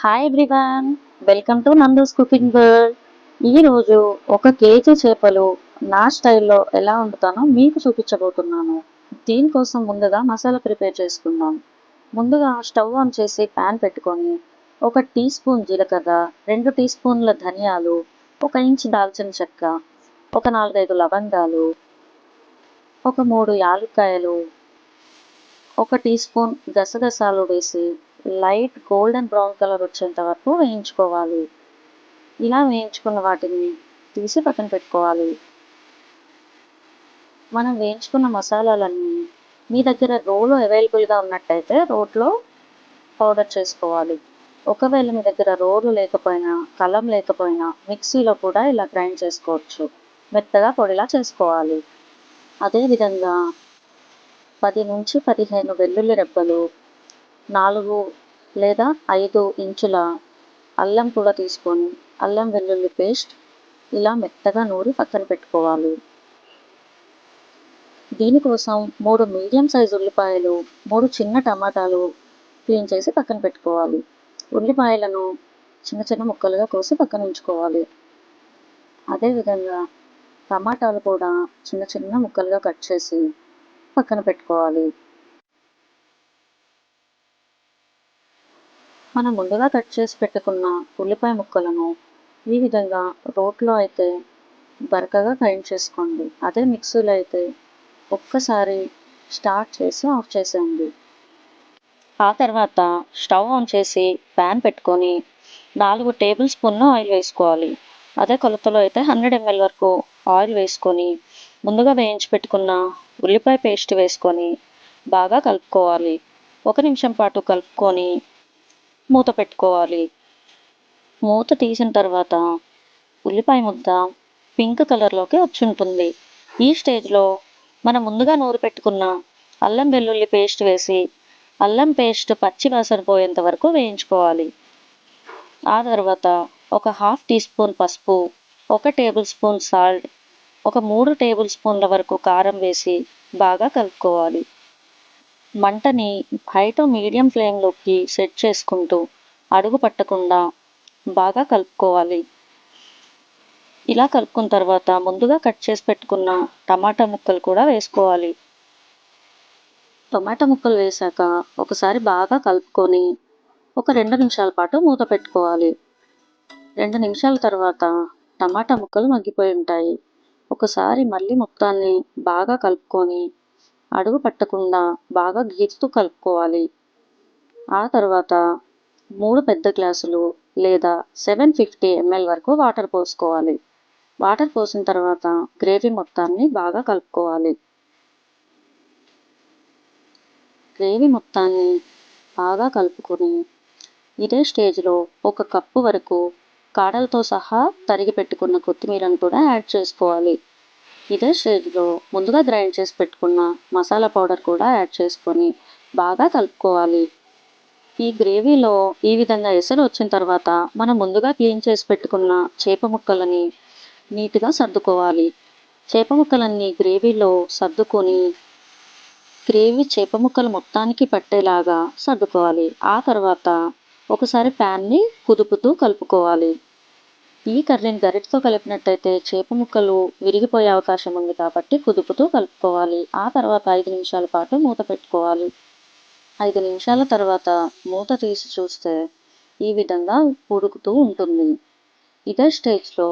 Hi everyone welcome to Nandu's cooking world ఈరోజు ఒక KG చేపలు నా స్టైల్లో ఎలా వండుతానో మీకు చూపించబోతున్నాను. దీనికోసం ముందుగా మసాలా ప్రిపేర్ చేసుకుందాం. ముందుగా స్టవ్ ఆన్ చేసి ప్యాన్ పెట్టుకొని ఒక టీ స్పూన్ జీలకర్ర రెండు టీ స్పూన్ల ధనియాలు ఒక ఇంచ్ దాల్చిన చెక్క ఒక నాలుగైదు లవంగాలు ఒక మూడు యాలక్కాయలు ఒక టీ స్పూన్ గసగసాలు వేసి లైట్ గోల్డెన్ బ్రౌన్ కలర్ వచ్చేంత వరకు వేయించుకోవాలి. ఇలా వేయించుకున్న వాటిని తీసి పక్కన పెట్టుకోవాలి. మనం వేయించుకున్న మసాలాలన్నీ మీ దగ్గర రోలు అవైలబుల్గా ఉన్నట్టయితే రోట్లో పౌడర్ చేసుకోవాలి. ఒకవేళ మీ దగ్గర రోలు లేకపోయినా కలం లేకపోయినా మిక్సీలో కూడా ఇలా గ్రైండ్ చేసుకోవచ్చు. మెత్తగా పొడిలా చేసుకోవాలి. అదేవిధంగా పది నుంచి పదిహేను వెల్లుల్లి రెబ్బలు నాలుగు లేదా ఐదు ఇంచుల అల్లం కూడా తీసుకొని. అల్లం వెల్లుల్లి పేస్ట్ ఇలా మెత్తగా నూరి పక్కన పెట్టుకోవాలి. దీనికోసం మూడు మీడియం సైజు ఉల్లిపాయలు మూడు చిన్న టమాటాలు క్లీన్ చేసి పక్కన పెట్టుకోవాలి. ఉల్లిపాయలను చిన్న చిన్న ముక్కలుగా కోసి పక్కన ఉంచుకోవాలి. అదేవిధంగా టమాటాలు కూడా చిన్న చిన్న ముక్కలుగా కట్ చేసి పక్కన పెట్టుకోవాలి. మనం ముందుగా కట్ చేసి పెట్టుకున్న ఉల్లిపాయ ముక్కలను ఈ విధంగా రోట్లో అయితే బరకగా గ్రైండ్ చేసుకోండి. అదే మిక్సీలో అయితే ఒక్కసారి స్టార్ట్ చేసి ఆఫ్ చేసేయండి. ఆ తర్వాత స్టవ్ ఆన్ చేసి ప్యాన్ పెట్టుకొని నాలుగు టేబుల్ స్పూన్ల ఆయిల్ వేసుకోవాలి. అదే కొలతలో అయితే హండ్రెడ్ ఎంఎల్ వరకు ఆయిల్ వేసుకొని ముందుగా వేయించి పెట్టుకున్న ఉల్లిపాయ పేస్ట్ వేసుకొని బాగా కలుపుకోవాలి. ఒక నిమిషం పాటు కలుపుకొని మూత పెట్టుకోవాలి. మూత తీసిన తర్వాత ఉల్లిపాయ ముద్ద పింక్ కలర్లోకి వచ్చి ఉంటుంది ఈ స్టేజ్లో మనం ముందుగా నూరు పెట్టుకున్న అల్లం వెల్లుల్లి పేస్ట్ వేసి అల్లం పేస్ట్ పచ్చి వాసన పోయేంత వరకు వేయించుకోవాలి. ఆ తర్వాత ఒక హాఫ్ టీ స్పూన్ పసుపు ఒక టేబుల్ స్పూన్ సాల్ట్ ఒక మూడు టేబుల్ స్పూన్ల వరకు కారం వేసి బాగా కలుపుకోవాలి. మంటని హై టు మీడియం ఫ్లేమ్లోకి సెట్ చేసుకుంటూ అడుగు పట్టకుండా బాగా కలుపుకోవాలి. ఇలా కలుపుకున్న తర్వాత ముందుగా కట్ చేసి పెట్టుకున్న టమాటా ముక్కలు కూడా వేసుకోవాలి. టమాటా ముక్కలు వేశాక ఒకసారి బాగా కలుపుకొని ఒక రెండు నిమిషాల పాటు మూత పెట్టుకోవాలి. రెండు నిమిషాల తర్వాత టమాటా ముక్కలు మగ్గిపోయి ఉంటాయి. ఒకసారి మళ్ళీ మొత్తాన్ని బాగా కలుపుకొని అడుగు పట్టకుండా బాగా గీచుతూ కలుపుకోవాలి. ఆ తర్వాత మూడు పెద్ద గ్లాసులు లేదా సెవెన్ ఫిఫ్టీ ఎంఎల్ వరకు వాటర్ పోసుకోవాలి. వాటర్ పోసిన తర్వాత గ్రేవీ మొత్తాన్ని బాగా కలుపుకోవాలి. గ్రేవీ మొత్తాన్ని బాగా కలుపుకొని ఇదే స్టేజ్లో ఒక కప్పు వరకు కాడలతో సహా తరిగి పెట్టుకున్న కొత్తిమీరను కూడా యాడ్ చేసుకోవాలి. ఇదే స్టేజ్లో ముందుగా గ్రైండ్ చేసి పెట్టుకున్న మసాలా పౌడర్ కూడా యాడ్ చేసుకొని బాగా కలుపుకోవాలి. ఈ గ్రేవీలో ఈ విధంగా ఎసరు వచ్చిన తర్వాత మనం ముందుగా క్లీన్ చేసి పెట్టుకున్న చేప ముక్కలని నీట్గా సర్దుకోవాలి. చేప ముక్కలన్నీ గ్రేవీలో సర్దుకొని గ్రేవీ చేప ముక్కలు మొత్తానికి పట్టేలాగా సర్దుకోవాలి. ఆ తర్వాత ఒకసారి ప్యాన్ని కుదుపుతూ కలుపుకోవాలి. ఈ కర్రీని గరిటతో కలిపినట్టయితే చేప ముక్కలు విరిగిపోయే అవకాశం ఉంది కాబట్టి కుదుపుతూ కలుపుకోవాలి. ఆ తర్వాత ఐదు నిమిషాల పాటు మూత పెట్టుకోవాలి. ఐదు నిమిషాల తర్వాత మూత తీసి చూస్తే ఈ విధంగా ఉడుకుతూ ఉంటుంది. ఇదే స్టేజ్లో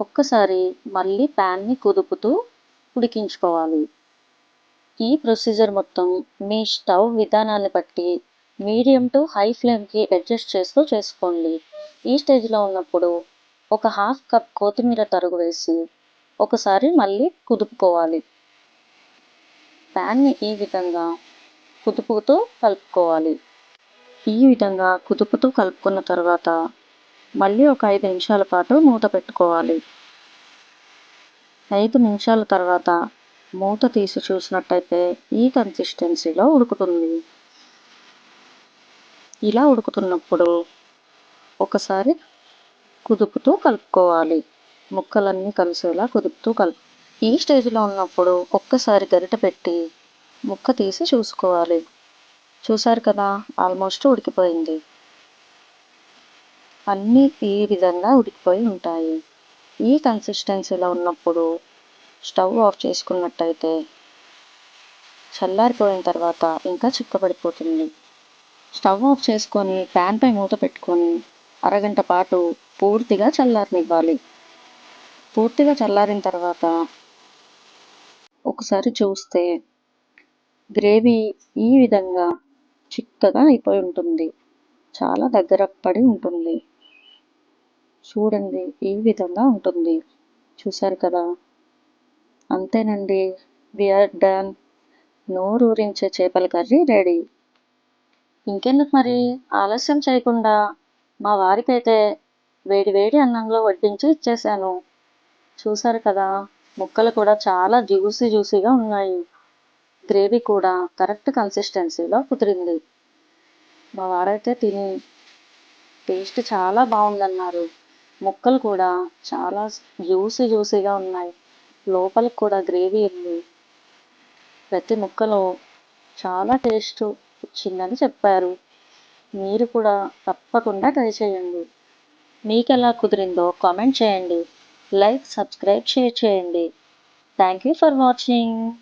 ఒక్కసారి మళ్ళీ ప్యాన్ని కుదుపుతూ ఉడికించుకోవాలి. ఈ ప్రొసీజర్ మొత్తం మీ స్టవ్ విధానాన్ని బట్టి మీడియం టు హై ఫ్లేమ్కి అడ్జస్ట్ చేస్తూ చేసుకోండి. ఈ స్టేజ్లో ఉన్నప్పుడు ఒక హాఫ్ కప్ కొత్తిమీర తరుగు వేసి ఒకసారి మళ్ళీ కుదుపుకోవాలి. ప్యాన్ని ఈ విధంగా కుదుపుతూ కలుపుకోవాలి. ఈ విధంగా కుదుపుతూ కలుపుకున్న తర్వాత మళ్ళీ ఒక ఐదు నిమిషాల పాటు మూత పెట్టుకోవాలి. ఐదు నిమిషాల తర్వాత మూత తీసి చూసినట్టయితే ఈ కన్సిస్టెన్సీలో ఉడుకుతుంది. ఇలా ఉడుకుతున్నప్పుడు ఒకసారి కుదుపుతూ కలుపుకోవాలి. ముక్కలన్నీ కలిసేలా కుదుపుతూ కలుపు. ఈ స్టేజ్లో ఉన్నప్పుడు ఒక్కసారి గరిట పెట్టి ముక్క తీసి చూసుకోవాలి. చూసారు కదా ఆల్మోస్ట్ ఉడికిపోయింది. అన్నీ ఈ విధంగా ఉడికిపోయి ఉంటాయి. ఈ కన్సిస్టెన్సీలో ఉన్నప్పుడు స్టవ్ ఆఫ్ చేసుకున్నట్టయితే చల్లారిపోయిన తర్వాత ఇంకా చిక్కబడిపోతుంది. స్టవ్ ఆఫ్ చేసుకొని ప్యాన్పై మూత పెట్టుకొని అరగంట పాటు పూర్తిగా చల్లారనివ్వాలి. పూర్తిగా చల్లారిన తర్వాత ఒకసారి చూస్తే గ్రేవీ ఈ విధంగా చిక్కగా అయిపోయి ఉంటుంది. చాలా దగ్గర పడి ఉంటుంది. చూడండి ఈ విధంగా ఉంటుంది. చూశారు కదా? అంతేనండి. విఆర్ డన్ నోరూరించే చేపల కర్రీ రెడీ. ఇంకెందుకు మరి? ఆలస్యం చేయకుండా మా వారికైతే వేడి వేడి అన్నంలో వడ్డించి ఇచ్చేసాను చూసారు కదా ముక్కలు కూడా చాలా జ్యూసీ జ్యూసీగా ఉన్నాయి. గ్రేవీ కూడా కరెక్ట్ కన్సిస్టెన్సీలో కుదిరింది. మా వారైతే తిని టేస్ట్ చాలా బాగుందన్నారు. ముక్కలు కూడా చాలా జ్యూసీ జ్యూసీగా ఉన్నాయి. లోపలికి కూడా గ్రేవీ ఉంది. ప్రతి ముక్కలో చాలా టేస్ట్ వచ్చిందని చెప్పారు. మీరు కూడా తప్పకుండా ట్రై చేయండి. మీకు ఎలా కుదిరిందో కామెంట్ చేయండి. లైక్ సబ్స్క్రైబ్ షేర్ చేయండి. Thank you for watching.